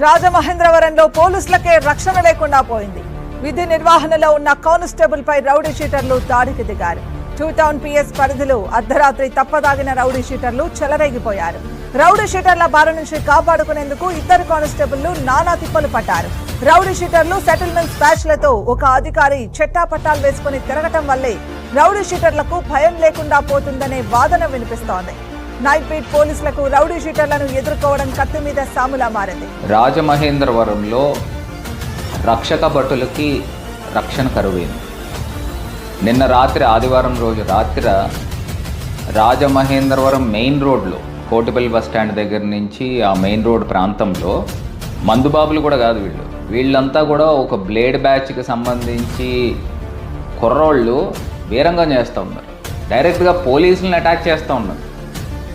రాజమహేంద్రవరంలో పోలీసులకే రక్షణ లేకుండా పోయింది. విధి నిర్వహణలో ఉన్న కానిస్టేబుల్ పై రౌడీ షీటర్లు దాడికి దిగారు. టూ టౌన్ పిఎస్ పరిధిలో అర్ధరాత్రి తప్పదాగిన రౌడీ షీటర్లు చెలరేగిపోయారు. రౌడీ షీటర్ల బారి నుంచి కాపాడుకునేందుకు ఇద్దరు కానిస్టేబుల్లు నానా తిప్పలు పడ్డారు రౌడీ షీటర్లు సెటిల్మెంట్ బ్యాచ్లతో ఒక అధికారి చెట్టాపట్టాలు వేసుకుని తిరగటం వల్లే రౌడీ షీటర్లకు భయం లేకుండా పోతుందనే వాదన వినిపిస్తోంది. నైట్ పోలీసులకు రౌడీ షీటర్లను ఎదుర్కోవడం కత్తి మీద సాములా మారింది. రాజమహేంద్రవరంలో రక్షక భటులకి రక్షణ కరువైంది. నిన్న రాత్రి ఆదివారం రోజు రాత్రి రాజమహేంద్రవరం మెయిన్ రోడ్లో కోటిపల్లి బస్ స్టాండ్ దగ్గర నుంచి ఆ మెయిన్ రోడ్ ప్రాంతంలో మందుబాబులు కూడా కాదు వీళ్ళు. వీళ్ళంతా కూడా ఒక బ్లేడ్ బ్యాచ్కి సంబంధించి కుర్రోళ్ళు వీరంగం చేస్తూ ఉన్నారు. డైరెక్ట్గా పోలీసులను అటాక్ చేస్తూ ఉన్నారు.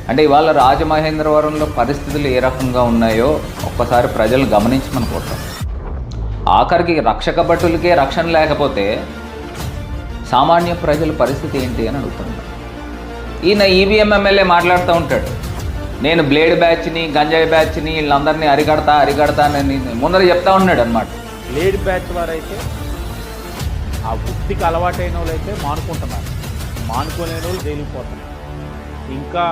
అంటే ఇవాళ రాజమహేంద్రవరంలో పరిస్థితులు ఏ రకంగా ఉన్నాయో ఒక్కసారి ప్రజలు గమనించమని కోరుతాం. ఆఖరికి రక్షక భటులకే రక్షణ లేకపోతే సామాన్య ప్రజల పరిస్థితి ఏంటి అని అడుగుతున్నాను ఈయన ఈవీఎం ఎమ్మెల్యే మాట్లాడుతూ ఉంటాడు. నేను బ్లేడ్ బ్యాచ్ని గంజాయి బ్యాచ్ని వీళ్ళందరినీ అరిగడతా అరిగడతా అని ముందర చెప్తా ఉన్నాడు అనమాట బ్లేడ్ బ్యాచ్ వారైతే ఆ వృత్తికి అలవాటైన వాళ్ళు అయితే మానుకుంటున్నారు. మానుకోలేని వాళ్ళు జైలుకి పోతున్నారు. ఇంకా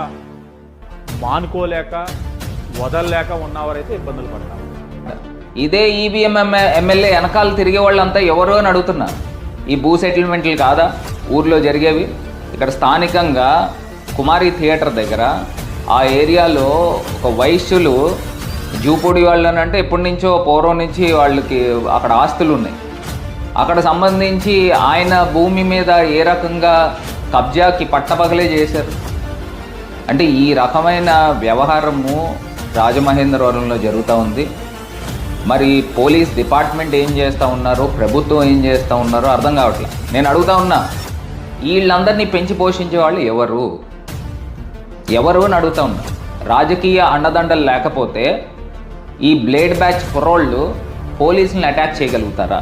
మానుకోలేక వదలలేక ఉన్నవారైతే ఇబ్బందులు పడతారు. ఇదే ఈవీఎం ఎమ్మెల్యే వెనకాల తిరిగే వాళ్ళంతా ఎవరు అని అడుగుతున్నారు ఈ భూ సెటిల్మెంట్లు కాదా? ఊర్లో జరిగేవి? ఇక్కడ స్థానికంగా కుమారి థియేటర్ దగ్గర ఆ ఏరియాలో ఒక వైశ్యులు జూపూడి వాళ్ళు అని అంటే ఎప్పటి నుంచో పూర్వం నుంచి వాళ్ళకి అక్కడ ఆస్తులు ఉన్నాయి. అక్కడ సంబంధించి ఆయన భూమి మీద ఏ రకంగా కబ్జాకి పట్టపగలే చేశారు. అంటే ఈ రకమైన వ్యవహారము రాజమహేంద్రవరంలో జరుగుతూ ఉంది. మరి పోలీస్ డిపార్ట్మెంట్ ఏం చేస్తూ ఉన్నారో ప్రభుత్వం ఏం చేస్తూ ఉన్నారో అర్థం కావట్లేదు నేను అడుగుతా ఉన్నా వీళ్ళందరినీ పెంచి పోషించే వాళ్ళు ఎవరు? ఎవరు అని అడుగుతా ఉన్నా. రాజకీయ అండదండలు లేకపోతే ఈ బ్లేడ్ బ్యాచ్ కుర్రోళ్ళు పోలీసులను అటాక్ చేయగలుగుతారా?